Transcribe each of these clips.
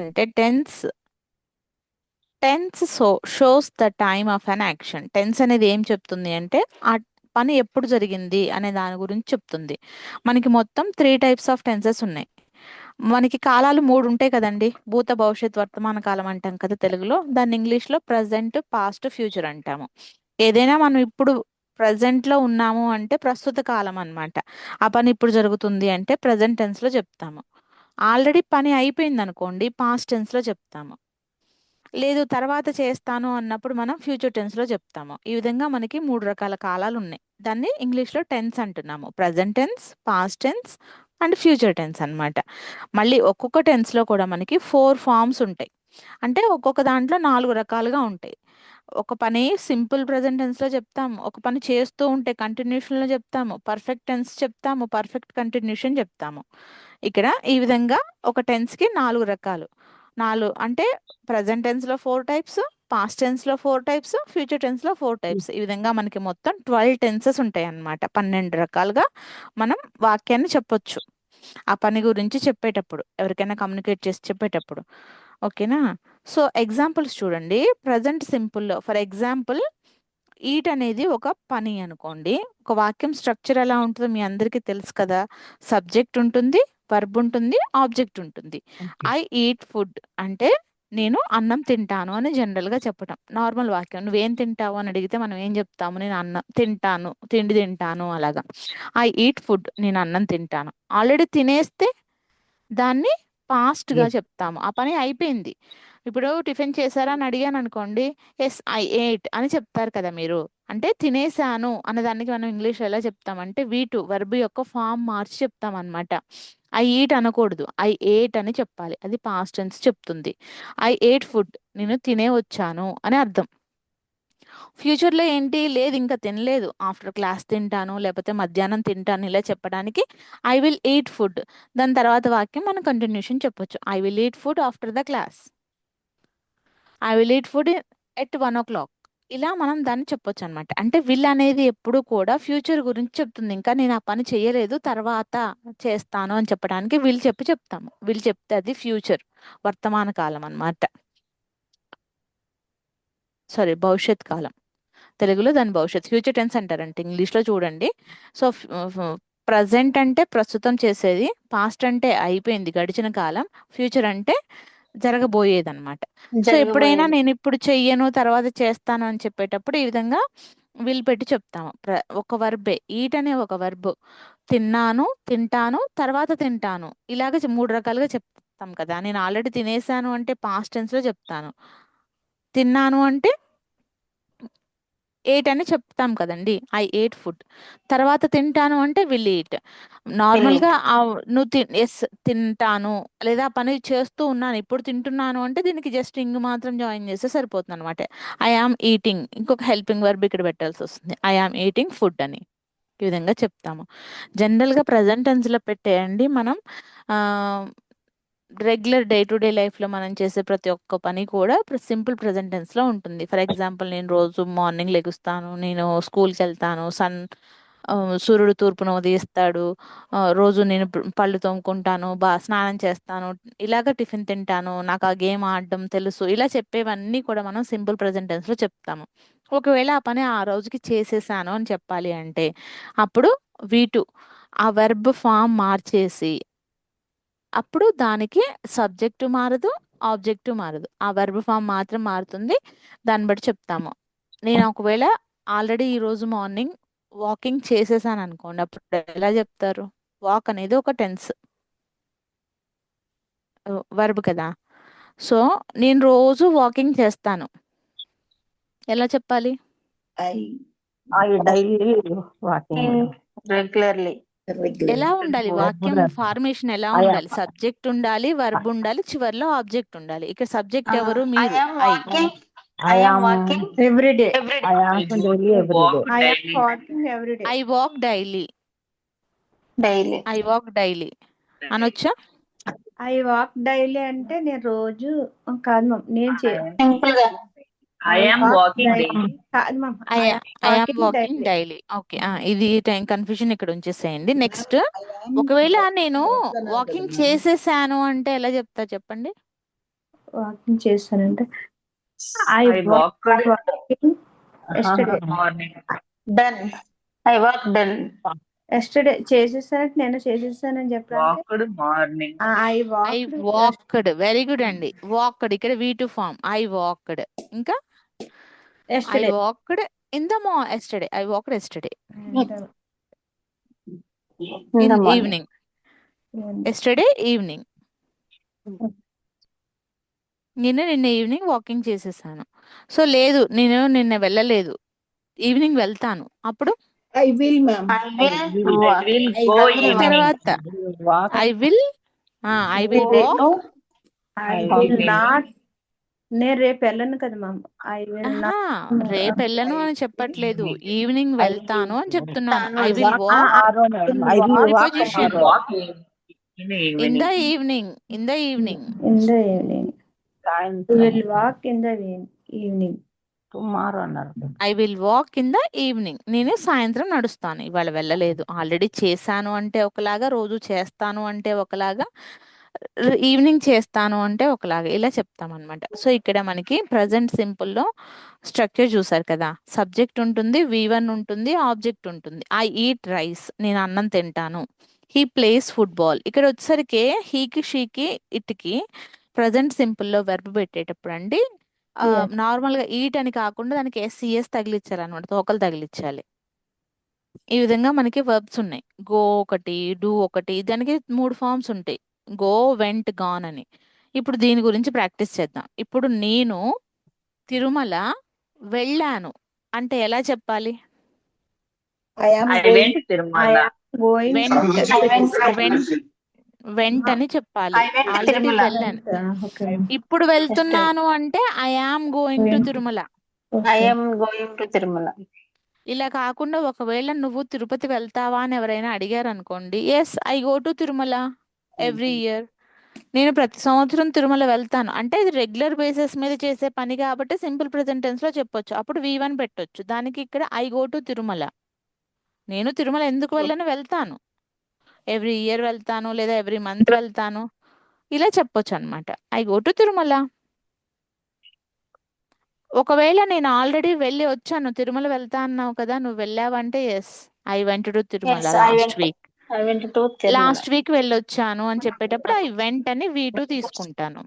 అంటే tense tense so shows the time of an action tense అనేది ఏం చెప్తుంది అంటే ఆ పని ఎప్పుడు జరిగింది అనే దాని గురించి చెప్తుంది. మనకి మొత్తం త్రీ టైప్స్ ఆఫ్ టెన్సెస్ ఉన్నాయి. మనకి కాలాలు మూడు ఉంటాయి కదండి. భూత భవిష్యత్ వర్తమాన కాలం అంటాం కదా తెలుగులో. దాన్ని ఇంగ్లీష్లో ప్రజెంట్ పాస్ట్ ఫ్యూచర్ అంటాము. ఏదైనా మనం ఇప్పుడు ప్రజెంట్లో ఉన్నాము అంటే ప్రస్తుత కాలం అన్నమాట. ఆ పని ఇప్పుడు జరుగుతుంది అంటే ప్రజెంట్ టెన్స్లో చెప్తాము. ఆల్రెడీ పని అయిపోయింది అనుకోండి పాస్ట్ టెన్స్లో చెప్తాము. లేదు తర్వాత చేస్తాను అన్నప్పుడు మనం ఫ్యూచర్ టెన్స్లో చెప్తాము. ఈ విధంగా మనకి మూడు రకాల కాలాలు ఉన్నాయి. దాన్ని ఇంగ్లీష్లో టెన్స్ అంటున్నాము. Present tense past tense and future tense అన్నమాట. మళ్ళీ ఒక్కొక్క టెన్స్లో కూడా మనకి ఫోర్ ఫార్మ్స్ ఉంటాయి. అంటే ఒక్కొక్క దాంట్లో నాలుగు రకాలుగా ఉంటాయి. ఒక పని సింపుల్ ప్రజెంట్ టెన్స్లో చెప్తాము. ఒక పని చేస్తూ ఉంటే కంటిన్యూషన్లో చెప్తాము. పర్ఫెక్ట్ టెన్స్ చెప్తాము. పర్ఫెక్ట్ కంటిన్యూషన్ చెప్తాము. ఇక్కడ ఈ విధంగా ఒక టెన్స్కి నాలుగు రకాలు. నాలుగు అంటే ప్రజెంట్ టెన్స్లో ఫోర్ టైప్స్ పాస్ట్ టెన్స్లో ఫోర్ టైప్స్ ఫ్యూచర్ టెన్స్లో ఫోర్ టైప్స్. ఈ విధంగా మనకి మొత్తం ట్వెల్వ్ టెన్సెస్ ఉంటాయి అన్నమాట పన్నెండు రకాలుగా మనం వాక్యాన్ని చెప్పొచ్చు. ఆ పని గురించి చెప్పేటప్పుడు ఎవరికైనా కమ్యూనికేట్ చేసి చెప్పేటప్పుడు. ఓకేనా? సో ఎగ్జాంపుల్స్ చూడండి. ప్రజెంట్ సింపుల్లో ఫర్ ఎగ్జాంపుల్ ఈట్ అనేది ఒక పని అనుకోండి. ఒక వాక్యం స్ట్రక్చర్ ఎలా ఉంటుందో మీ అందరికీ తెలుసు కదా. సబ్జెక్ట్ ఉంటుంది వర్బ్ ఉంటుంది ఆబ్జెక్ట్ ఉంటుంది. ఐ ఈట్ ఫుడ్ అంటే నేను అన్నం తింటాను అని జనరల్గా చెప్పటం. నార్మల్ వాక్యం. నువ్వేం తింటావు అని అడిగితే మనం ఏం చెప్తాము? నేను అన్నం తింటాను తిండి తింటాను అలాగా. ఐ ఈట్ ఫుడ్ నేను అన్నం తింటాను. ఆల్రెడీ తినేస్తే దాన్ని పాస్ట్గా Yes. చెప్తాము. ఆ పని అయిపోయింది. ఇప్పుడు టిఫిన్ చేశారా అని అడిగాను అనుకోండి ఎస్ ఐ ఎయిట్ అని చెప్తారు కదా మీరు. అంటే తినేసాను అన్నదానికి దానికి మనం ఇంగ్లీష్లో ఎలా చెప్తామంటే వీటు వర్బ్ యొక్క ఫామ్ మార్చి చెప్తాం అనమాట ఐ ఈట్ అనకూడదు. ఐ ఎయిట్ అని చెప్పాలి. అది పాస్ట్ టెన్స్ చెప్తుంది. ఐ ఎయిట్ ఫుడ్ నేను తినే వచ్చాను అని అర్థం. ఫ్యూచర్లో ఏంటి? లేదు ఇంకా తినలేదు. ఆఫ్టర్ క్లాస్ తింటాను లేకపోతే మధ్యాహ్నం తింటాను ఇలా చెప్పడానికి ఐ విల్ ఈట్ ఫుడ్ దాని తర్వాత వాక్యం మనం కంటిన్యూషన్ చెప్పొచ్చు. I will eat food after the class. I will eat food at one o'clock. ఇలా మనం దాన్ని చెప్పొచ్చు అనమాట అంటే విల్ అనేది ఎప్పుడు కూడా ఫ్యూచర్ గురించి చెప్తుంది. ఇంకా నేను ఆ పని చేయలేదు తర్వాత చేస్తాను అని చెప్పడానికి విల్ చెప్పి చెప్తాము. విల్ చెప్తే అది ఫ్యూచర్ వర్తమాన కాలం అన్నమాట. సారీ భవిష్యత్ కాలం. తెలుగులో దాని భవిష్యత్ ఫ్యూచర్ టెన్స్ అంటారంటే ఇంగ్లీష్లో చూడండి. సో ప్రజెంట్ అంటే ప్రస్తుతం చేసేది పాస్ట్ అంటే అయిపోయింది గడిచిన కాలం ఫ్యూచర్ అంటే జరగబోయేది అనమాట సో ఎప్పుడైనా జరగబోయేది. నేను ఇప్పుడు చెయ్యను తర్వాత చేస్తాను అని చెప్పేటప్పుడు ఈ విధంగా విల్ పెట్టి చెప్తాము. ప్ర- ఒక వర్బే ఈట్ అనే ఒక వర్బ్. తిన్నాను తింటాను తర్వాత తింటాను. ఇలాగ చె- మూడు రకాలుగా చెప్తాం కదా. నేను ఆల్రెడీ తినేసాను అంటే పాస్ట్ టెన్స్లో చెప్తాను. తిన్నాను అంటే ఎయిట్ అని చెప్తాం కదండి. ఐ ఎయిట్ ఫుడ్ తర్వాత తింటాను అంటే విల్ ఈట్ నార్మల్గా నువ్వు తి ఎస్ తింటాను. లేదా పని చేస్తూ ఉన్నాను. ఇప్పుడు తింటున్నాను అంటే దీనికి జస్ట్ ఇంగ్ మాత్రం జాయిన్ చేస్తే సరిపోతుంది అనమాట ఐ ఆమ్ ఈటింగ్ ఇంకొక హెల్పింగ్ వర్బ్ ఇక్కడ పెట్టాల్సి వస్తుంది. ఐ ఆమ్ ఈటింగ్ ఫుడ్ అని. ఈ విధంగా చెప్తాము. జనరల్గా ప్రజెంట్ టెన్స్లో పెట్టేయండి. మనం రెగ్యులర్ డే టు డే లైఫ్లో మనం చేసే ప్రతి ఒక్క పని కూడా సింపుల్ ప్రజెంట్ టెన్స్లో ఉంటుంది. ఫర్ ఎగ్జాంపుల్ నేను రోజు మార్నింగ్ లెగుస్తాను నేను స్కూల్కి వెళ్తాను సన్ సూర్యుడు తూర్పున ఉదయిస్తాడు రోజు నేను పళ్ళు తోముకుంటాను బా స్నానం చేస్తాను ఇలాగ టిఫిన్ తింటాను నాకు ఆ గేమ్ ఆడడం తెలుసు ఇలా చెప్పేవన్నీ కూడా మనం సింపుల్ ప్రజెంట్ టెన్స్లో చెప్తాము. ఒకవేళ ఆ పని ఆ రోజుకి చేసేసాను అని చెప్పాలి అంటే అప్పుడు వీటు ఆ వెర్బ్ ఫామ్ మార్చేసి అప్పుడు దానికి సబ్జెక్టు మారదు ఆబ్జెక్టు మారదు. ఆ వెర్బ్ ఫామ్ మాత్రం మారుతుంది. దాన్ని బట్టి చెప్తాము. నేను ఒకవేళ ఆల్రెడీ ఈరోజు మార్నింగ్ వాకింగ్ చేసేసాను అనుకోండి అప్పుడు ఎలా చెప్తారు? వాక్ అనేది ఒక టెన్స్ వర్బ్ కదా. సో నేను రోజు వాకింగ్ చేస్తాను. ఎలా చెప్పాలి? I daily walking. రెగ్యులర్లీ ఎలా ఉండాలి? వాక్యం. ఫార్మేషన్ ఎలా ఉండాలి? సబ్జెక్ట్ ఉండాలి వర్బ్ ఉండాలి చివర్లో ఆబ్జెక్ట్ ఉండాలి. ఇక్కడ సబ్జెక్ట్ ఎవరు? ఐ. మీరు I I I daily. I walk daily daily I walk daily అనొచ్చా? I walk daily అంటే నేను రోజు కాదు నేను సింపుల్గా. I am walking daily. daily. కాదు మమ్ I I am I am walking walking daily. Daily okay ఇది టైం కన్ఫ్యూజన్ ఇక్కడ ఉంచేసేయండి. నెక్స్ట్ ఒకవేళ నేను వాకింగ్ చేసేసాను అంటే ఎలా చెప్తా చెప్పండి? వాకింగ్ చేశానంటే I I walked walking yesterday morning. Done I walk done yesterday చేసేసానంటే నేను చేసేసానని Walked morning. I I walk walked very good అండి. వాక్డ్ ఇక్కడ V two form I walked ఇంకా? I yesterday walked in the మా yesterday I walked yesterday in in the morning evening yesterday evening నేను నిన్న evening walking చేసేసాను. So లేదు. నేను నిన్న వెళ్ళలేదు. ఈవినింగ్ వెళ్తాను. అప్పుడు I will I I evening. తర్వాత I will I will walk I I will will not నేను రేపు వెళ్ళను కదా మ్యామ్ ఐ విల్ రేపు వెళ్ళను అని చెప్పట్లేదు. ఈవినింగ్ వెళ్తాను అని చెప్తున్నాను. I will walk in. The evening in the evening in the evening సాయంత్రం will walk in the evening tomorrow అన్నారు I will walk in the evening నేను సాయంత్రం నడుస్తాను. ఇవాళ వెళ్ళలేదు. ఆల్రెడీ చేశాను అంటే ఒకలాగా రోజు చేస్తాను అంటే ఒకలాగా. ఈవినింగ్ చేస్తాను అంటే ఒకలాగా ఇలా చెప్తాం అనమాట సో ఇక్కడ మనకి ప్రజెంట్ సింపుల్లో స్ట్రక్చర్ చూసారు కదా. సబ్జెక్ట్ ఉంటుంది వి వన్ ఉంటుంది ఆబ్జెక్ట్ ఉంటుంది. ఐ ఈట్ రైస్ నేను అన్నం తింటాను. He plays football. ఇక్కడ వచ్చేసరికి హీకి షీకి ఇట్కి ప్రజెంట్ సింపుల్లో వెర్బ్ పెట్టేటప్పుడు అండి. నార్మల్గా ఈట్ అని కాకుండా దానికి ఎస్సిఎస్ తగిలిచ్చాలి అనమాట తోకలు తగిలిచ్చాలి. ఈ విధంగా మనకి వర్బ్స్ ఉన్నాయి. గో ఒకటి డూ ఒకటి దానికి మూడు ఫార్మ్స్ ఉంటాయి. గో వెంట్ గాన్ అని. ఇప్పుడు దీని గురించి ప్రాక్టీస్ చేద్దాం. ఇప్పుడు నేను తిరుమల వెళ్ళాను. అంటే ఎలా చెప్పాలి? వెంట్ అని చెప్పాలి. ఆల్రెడీ తిరుమల. వెళ్ళాను. ఓకే ఇప్పుడు వెళ్తున్నాను అంటే I am going to. Tirumala. I am going to Tirumala. ఇలా కాకుండా ఒకవేళ నువ్వు తిరుపతి వెళ్తావా అని ఎవరైనా అడిగారు అనుకోండి yes I go to Tirumala. Every year నేను ప్రతి సంవత్సరం తిరుమల వెళ్తాను. అంటే ఇది రెగ్యులర్ బేసిస్ మీద చేసే పని కాబట్టి సింపుల్ ప్రెసెంట్ టెన్స్లో చెప్పొచ్చు. అప్పుడు వి వన్ పెట్టొచ్చు. దానికి ఇక్కడ ఐ గో టు తిరుమల. నేను తిరుమల ఎందుకు వెళ్ళను? వెళ్తాను. ఎవ్రీ ఇయర్ వెళ్తాను లేదా ఎవ్రీ మంత్ వెళ్తాను. ఇలా చెప్పొచ్చు అనమాట ఐ గో టు తిరుమల. ఒకవేళ నేను ఆల్రెడీ వెళ్ళి వచ్చాను తిరుమల వెళ్తా అన్నావు కదా నువ్వు వెళ్ళావంటే yes I went to Tirumala last. Week I went to Tirumala last week వెళ్ళొచ్చాను అని చెప్పేటప్పుడు ఐ వెంట్ అని వీ టూ తీసుకుంటాను.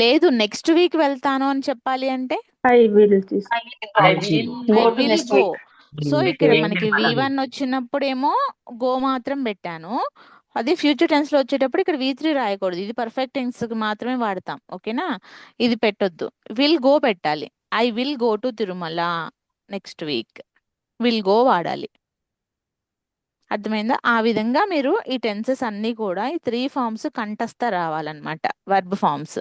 లేదు నెక్స్ట్ వీక్ వెళ్తాను అని చెప్పాలి అంటే? I will go. సో ఇక్కడ Going మనకి వి. వన్ వచ్చినప్పుడేమో గో మాత్రం పెట్టాను. అదే ఫ్యూచర్ టెన్స్లో వచ్చేటప్పుడు ఇక్కడ వి త్రీ రాయకూడదు. ఇది పర్ఫెక్ట్ టెన్స్కి మాత్రమే వాడతాం. ఓకేనా? ఇది పెట్టొద్దు. విల్ గో పెట్టాలి. I will go to Tirumala next week. Will go వాడాలి. అర్థమైందా? ఆ విధంగా మీరు ఈ టెన్సెస్ అన్నీ కూడా ఈ త్రీ ఫార్మ్స్ కంఠస్థ రావాలన్నమాట. Verb forms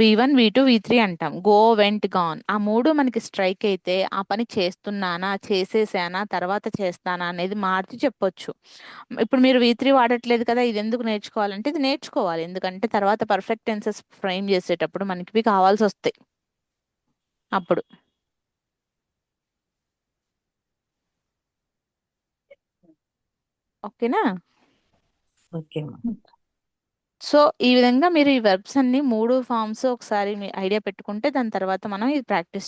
V one V two V three అంటాం. Go went gone. ఆ మూడు మనకి స్ట్రైక్ అయితే ఆ పని చేస్తున్నానా చేసేసానా తర్వాత చేస్తానా అనేది మార్చి చెప్పొచ్చు. ఇప్పుడు మీరు వి త్రీ వాడట్లేదు కదా ఇది ఎందుకు నేర్చుకోవాలంటే ఇది నేర్చుకోవాలి. ఎందుకంటే తర్వాత పర్ఫెక్ట్ టెన్సెస్ ఫ్రేమ్ చేసేటప్పుడు మనకి కావాల్సి వస్తాయి అప్పుడు. ఓకేనా? ఓకే సో ఈ విధంగా మీరు ఈ వెర్బ్స్ అన్ని మూడు ఫార్మ్స్ ఒకసారి మీ ఐడియా పెట్టుకుంటే దాని తర్వాత మనం ఇది ప్రాక్టీస్